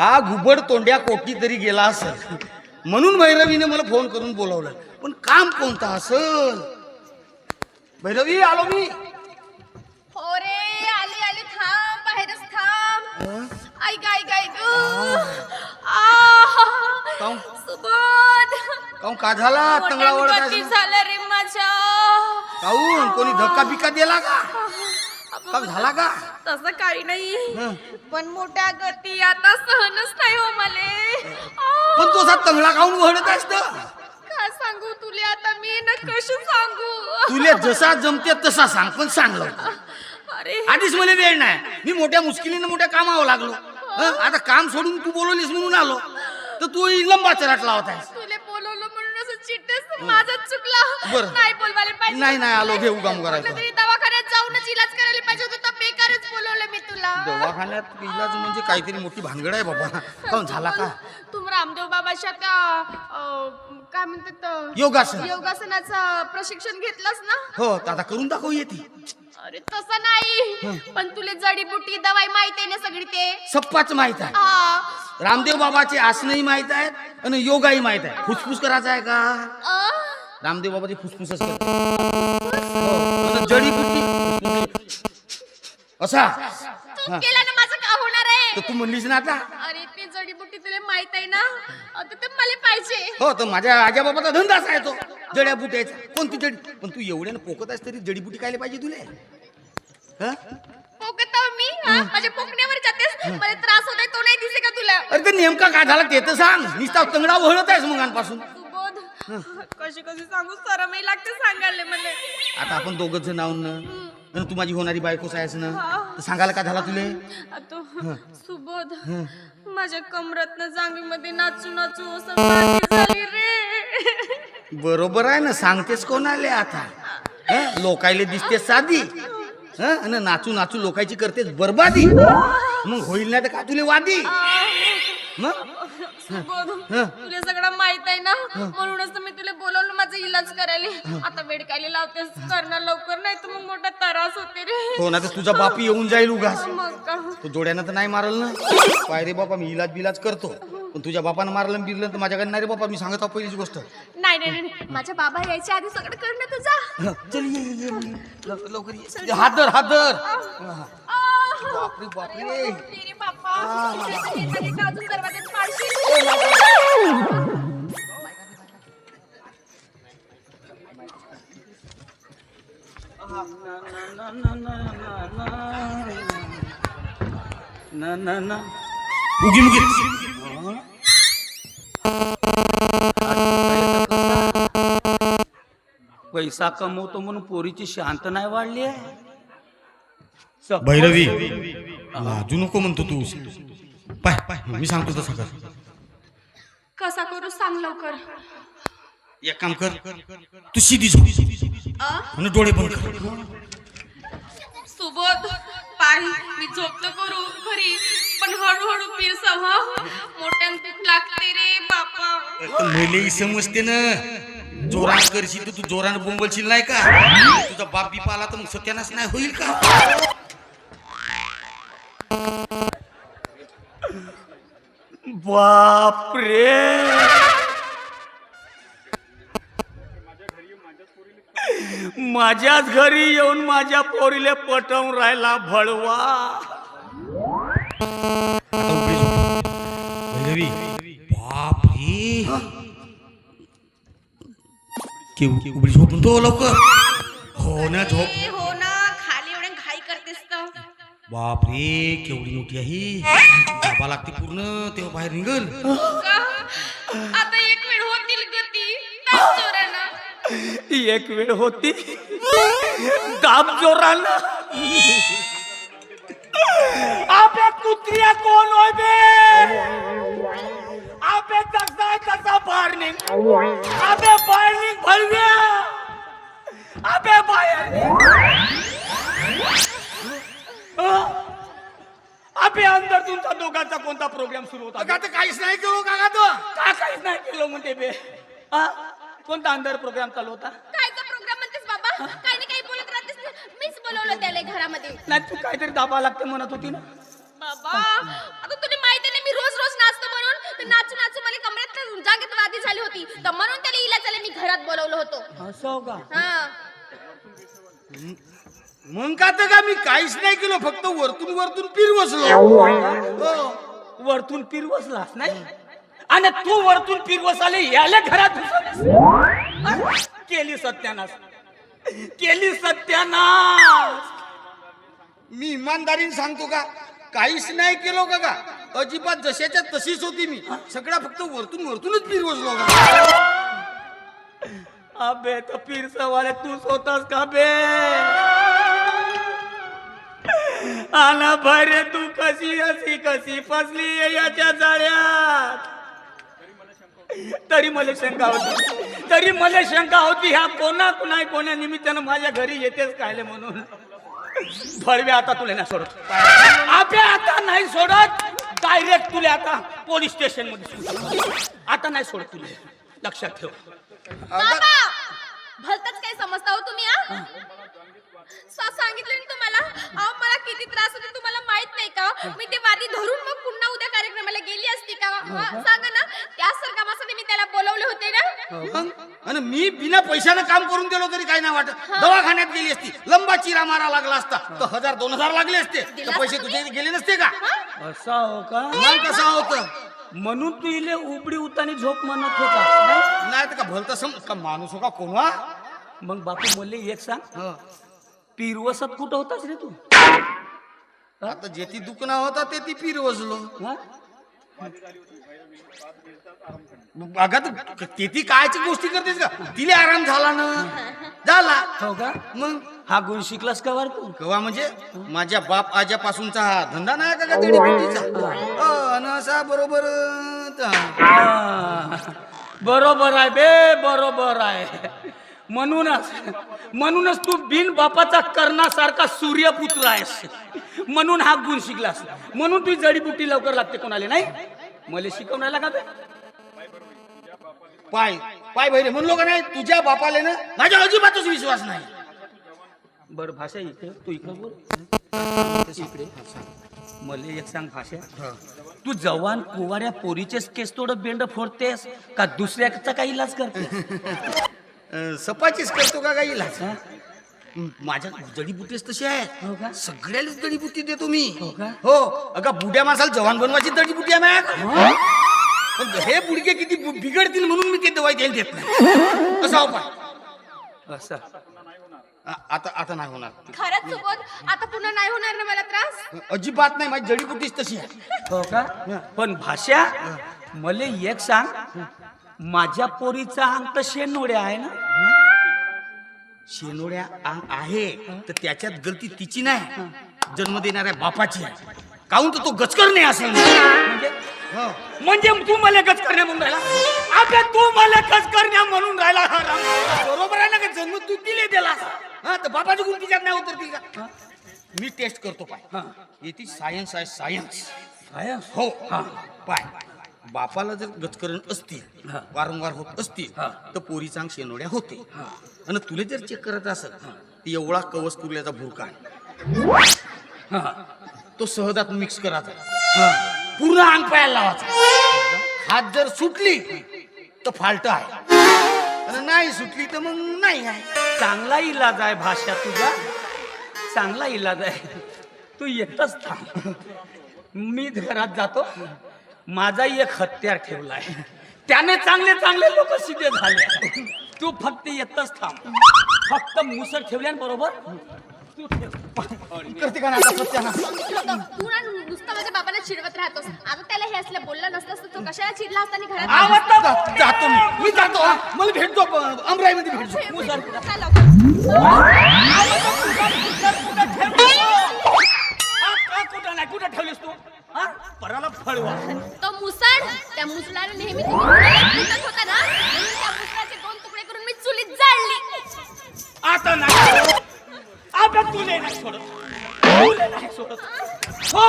हा घुबड तोंड्या कोटी तरी गेला असेल. म्हणून भैरवीने मला फोन करून बोलावलं. पण काम कोणतं असल? भैरवी आलो मी. हो रे आली आली थांब बाहेरच थांब. ऐक ऐक ऐक. काहून? सुबोध. काहून का झाला? तंगडा गती वडत झालं रे माझ्या. काहून कोणी धक्का बिक्का दिला का? झाला का? तसं काही नाही. पण मोठ्या गती आता सहनच नाही हो मले. पण तो असा तंगडा खाऊन वळत असत काय सांगू तुले आता? मी ना कशी सांगू? तुले जसा जमते तसा सांग पण सांग लवकर. अरे. आधीच मला वेळ नाही. मी मोठ्या मुश्किलीनं मोठ्या कामावर लागलो. हं? आता काम सोडून तू बोलवलीस म्हणून आलो. तर तू लंबा चराट लावत आहेस. तुले बोलवलं म्हणून असं चिट्टेस माझाच चुकला. बरं. नाही बोलवायला पाहिजे. नाही, नाही, आलो, घे उगाम म्हटलं करायचं. तरी दवाखान्यात इलाज म्हणजे काहीतरी मोठी भानगड आहे बाबा. काहून झाला का? तुम रामदेव बाबाच्या त्या अं, काय म्हणतात अं, योगासन. योगासनाचं प्रशिक्षण घेतलंस ना? हो आता करून दाखव येते अरे तसं नाही. पण तुले जडीबुटी दवाई माहीत आहे ना सगळी ते? सप्पाच माहीत आहे. आ, रामदेव बाबाचे आसनही माहीत आहेत आणि योगाही माहीत आहे. फुसफुस करायचा आहे का? आ, रामदेव बाबाची फुसफुसच करते हो, आणि जडीबुटी असा. तू केला ना माझं का होणार तर आहे तू म्हणलीस ना आता. अरे ते जडीबुटी तुला माहीत आहे ना? ते मला पाहिजे. हो तर माझ्या आजा बाबाचा धंदाच आहे तो. जड्या बुट्याचा. कोणती जडी? पण तू एवढ्यानं पोकत आहेस तरी जडीबुटी कायला पाहिजे तुले. हं? पोकत आहो मी? हा? माझ्या पोकण्यावर जातेस? मला त्रास होतोय तो नाही दिसे का तुला? अरे ते नेमका काय झाला ते तर सांग. नुसता तंगडा वळत आहेस मगांपासून सुबोध. कशी कशी सांगू? सरमही लागते सांगायला मला. आता आपण दोघच जण आहोत ना? तू माझी होणारी बायकोच आहेस ना? तर सांगायला काय झाला तुले? सुबोध माझ्या कमरतनं जांगीमध्ये नाचू नाचू असं माती झाली रे. बरोबर आहे ना सांगतेस कोण आले आता? हं? लोकायले दिसते साधी. हं? आणि नाचू नाचू लोकांची करतेस बरबादी. मग होईल ना तर का तुले वादी? हं. तुला सगळं माहीत आहे ना? म्हणूनच तर मी तुला बोलवलं माझा इलाज करायला. आता वेळ काय लावतेस करणार लवकर नाही तर मग मोठा त्रास होते रे. हो ना तर तुझा बापी येऊन जाईल उगाच. तो जोड्यानं तर नाही मारल ना? पाय रे बापा मी इलाज बिलाज करतो. पण तुझ्या बापानं मारलं बिरलं तर माझ्याकडे नाही रे बापा मी सांगत आहो पहिलीच गोष्ट. नाही नाही नाही, माझ्या बाबा यायच्या आधी सगळं कर ना तुझा. चल ये ये, ये ये. लवकर ये. हात धर हात धर. बापरे बापरे. उगी मुगी. पैसा कमवतो म्हणून पोरीची शांत नाही वाढली आहे? भैरवी. लाजू नको म्हणतो तू. पाय पाय मी सांगतो तसं कर. कसा करू सांग लवकर. एक काम कर. तू सीधी झोप. आणि डोळे बंद कर. सुबोध पाही मी झोपतो करू खरी पण हळूहळू मोठ्यान भूक लागते रे बापा. मले समजते ना. जोरान करशील तर तू जोरानं बोंबलशील नाही का? तुझा बाप बीप आला तर मग सत्यानाश नाही होईल का? बाप रे माझ्याच घरी येऊन माझ्या पोरीले पटवून राहिला भळवा भैरवी. बाप रे केव- उघडी झोप म्हणतो लवकर. हो ना झोप. बाप रे केवढी मोठी आहे. दाबा लागते पूर्ण तेव्हा बाहेर निघल का? आता एक वेळ होतील गती एक वेळ होती. दाब जोरानं. अबे कुत्रिया कोण होय बे? अबे तसा तसा बाहेर निघ. अबे बाहेर निघ भलव्या अबे बाहेर निघ. अबे अंदर तुमचा दोघांचा कोणता प्रोग्राम सुरू होता? आता काहीच नाही करू का तो. का काहीच नाही केलं म्हणते बे? हा? कोणता अंदर प्रोग्राम चालू होता? कायचा प्रोग्राम म्हणतेस बाबा? काही नाही काही बोलत राहतेस ना. मीच बोलवलं त्याला घरामध्ये. नाही तू काहीतरी दाबा लागते म्हणत होती ना. बाबा आता तुला माहिती आहे ना मी रोज रोज तर नाचू नाचू मला कमरेत जागेत वादी झाली होती. तर म्हणून त्याला इला मी घरात बोलवलं होतं. असं हो का? हा. मग का तर का मी काहीच नाही केलं फक्त वरतून वरतून फिरवसलो हो. वरतून पिरवसलास नाही? आणि तू वरतून पिरवस आले याला घरात. केली सत्यानाश. केली सत्यानाश. मी इमानदारीने सांगतो का काहीच नाही केलो का का अजिबात जशाच्या तशीच होती मी. सगळा फक्त वरतून वरतूनच फिरवसलो का अबे तो पीर सवाले तूच होतास का बे? आना भरे तू कशी अशी कशी फसली याच्या जाळ्यात? तरी मला शंका होती. तरी मला शंका होती ह्या कोणा कुणा कोण्या निमित्तानं माझ्या घरी येतेच कायले म्हणून? फळवे आता तुला नाही सोडत. आपे आता नाही सोडत. डायरेक्ट तुला आता पोलीस स्टेशनमध्ये. आता नाही सोडत तुला. लक्षात ठेव. भलतच काय समजता हो तुम्ही सांगितलं ना तुम्हाला? अहो मला किती त्रास होते तुम्हाला माहीत नाही का? मी ते वादी धरून मग पुन्हा उद्या कार्यक्रमाला गेली असती का? हा, सांगा ना. त्याच कामासाठी मी त्याला बोलवले होते ना? मग आणि मी बिना पैशानं काम करून दिलो तरी काही नाही वाटत. दवाखान्यात गेली असती. लंबा चिरा मारा लागला असता. तर हजार दोन हजार लागले असते. तर पैसे तुझे गेले नसते का? असा हो का? मग कसं होतं म्हणून तू इले उबडी उतानी झोप म्हणत होता नाही? नाही तर का भलतं सम का माणूस हो का कोण हा? मग बापू बोलले एक सांग. हं. पिरवसत कुठं होतास रे तू? आता जे ती दुखणं होता ते ती फिरवसलो हा? अगं तू ते ती कायची गोष्टी करतेस का? तिला आराम झाला ना? झाला. हो का? मग? हा गुण शिकलास का वर तू? कवा म्हणजे? माझ्या बाप आज्यापासूनचा हा धंदा नाही का का जडीबुटीचा अन असा बरोबर अं, हा. बरोबर आहे बे बरोबर आहे. म्हणूनच म्हणूनच तू बिन बापाचा कर्णासारखा सूर्यपुत्र आहेस. म्हणून हा गुण शिकलास. म्हणून तुझी जडीबुटी लवकर लागते कोणाला नाही? मला शिकवण्याला का बे? पाय पाय बहिरे म्हणलो का नाही? तुझ्या बापाले ना माझ्या अजिबातच विश्वास नाही. बर भाषा इकडे तू इकडे बोल. इकडे. मला एक सांग भाषा. तू जवान कुवाऱ्या पोरीचेच केस तोडं बेंड फोडतेस का दुसऱ्याचा काही इलाज करते अं, सपाचीच करतो का काही हा? माझ्या जडीबुटीच तशी हो आहे का? सगळ्यालाच जडीबुटी देतो मी. हो का? हो अगं बुड्या माणसाला जवान बनवायची जडीबुटी आहे माझ्याकडे. पण हे बुडके किती बु- बिघडतील म्हणून मी ते दवाई द्यायला देत नाही. कसा उपाय असं. आ- आता आता नाही होणार. खरंच आता पुन्हा नाही होणार ना मला त्रास? अजिबात नाही माझी जडीबुटीच तशी आहे. हो का? पण भाषा मला एक सांग. माझ्या पोरीचा अंग तर शेनोड्या आहे ना? शेनोड्या अंग आहे तर त्याच्यात गलती तिची नाही. जन्म देणाऱ्या बापाची आहे. काहून तर तो गचकर नाही असेल म्हणजे? हो. म्हणजे तू मला गच करण्या म्हणून राहिला? अबे तू मला गच करण्या म्हणून राहिला हा राम. बरोबर आहे ना का? जन्म तू दिले. त्याला हा तर बापाची गुण तिच्यात नाही उतरतील का? मी टेस्ट करतो पाय. येते सायन्स आहे सायन्स आहे? हो. पाय. बापाला जर गचकरण असतील. वारंवार होत असतील. तर पोरीचा अंग शेनोड्या होते. आणि तुला जर चेक करत असेल तर एवढा कवच कुर्ल्याचा भुरका. हा. तो सहजात मिक्स करायचा. हा. पूर्ण अंग पायाला लावायचा. हात जर सुटली तर फाल्ट आहे. आणि नाही सुटली तर मग नाही आहे. चांगला इलाज आहे भाषा तुझा. चांगला इलाज आहे. तू येतच थांब. मी घरात जातो. माझा एक हत्यार ठेवलाय त्याने चांगले चांगले लोक सिद्धे झाले. तू फक्त येतच थांब. फक्त मुसर ठेवल्याबरोबर तू ठेव. करते का नाही आता सत्याना तू ना नुसतं माझ्या बाबाला चिडवत राहतोस. आता त्याला हे असलं बोललं नसतंस तर तू कशाला चिडला असता आणि घरात? आवाज तर- जा- जातो मी. मी जातो हा. मला भेटतो अमराई मध्ये भेटतो. मुसर. कुठं? चला लवकर. हा, का कुठं नाही कुठं ठेवलीस तू? हा पराला फळवा. तो मुसळ त्या मुसळाला नेहमी तुम्ही पिटत होता ना? म्हणून त्या मुसळाचे दोन तुकडे करून मी चुलीत जाळली. आता नाही. आता तुले नाही सोडत. तुले नाही सोडत. हो.